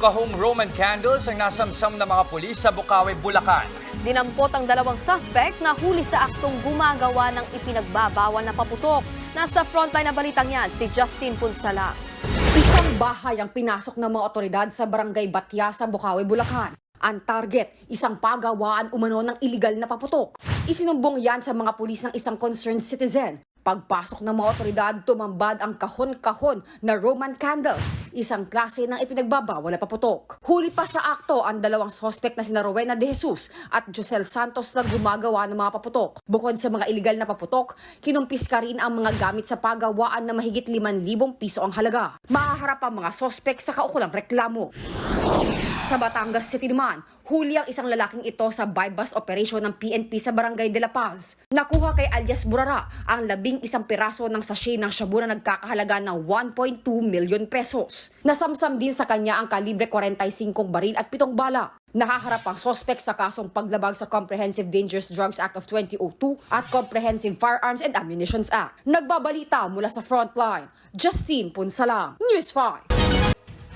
kahong-kahong Roman candles ang nasamsam ng mga pulis sa Bukawi, Bulacan. Dinampot ang dalawang suspect na huli sa aktong gumagawa ng ipinagbabawal na paputok. Nasa frontline na balitang yan, si Justin Punsala. Isang bahay ang pinasok ng mga otoridad sa barangay Batya sa Bukawi, Bulacan. Ang target, isang pagawaan umano ng iligal na paputok. Isinumbong yan sa mga pulis ng isang concerned citizen. Pagpasok ng mga otoridad, tumambad ang kahon-kahon na Roman candles, isang klase ng ipinagbabawal na paputok. Huli pa sa akto ang dalawang sospek na sina Rowena de Jesus at Josel Santos na gumagawa ng mga paputok. Bukod sa mga iligal na paputok, kinumpis ka rin ang mga gamit sa pagawaan na mahigit 5,000 piso ang halaga. Mahaharap ang mga sospek sa kaukulang reklamo. Sa Batangas City naman, huli ang isang lalaking ito sa buy-bust operation ng PNP sa Barangay de la Paz. Nakuha kay alias Burara ang labing isang piraso ng sachet ng shabu na nagkakahalaga ng 1.2 million pesos. Nasamsam din sa kanya ang kalibre 45 baril at pitong bala. Nakaharap ang sospek sa kasong paglabag sa Comprehensive Dangerous Drugs Act of 2002 at Comprehensive Firearms and Ammunitions Act. Nagbabalita mula sa frontline, Justine Punsalang, News 5.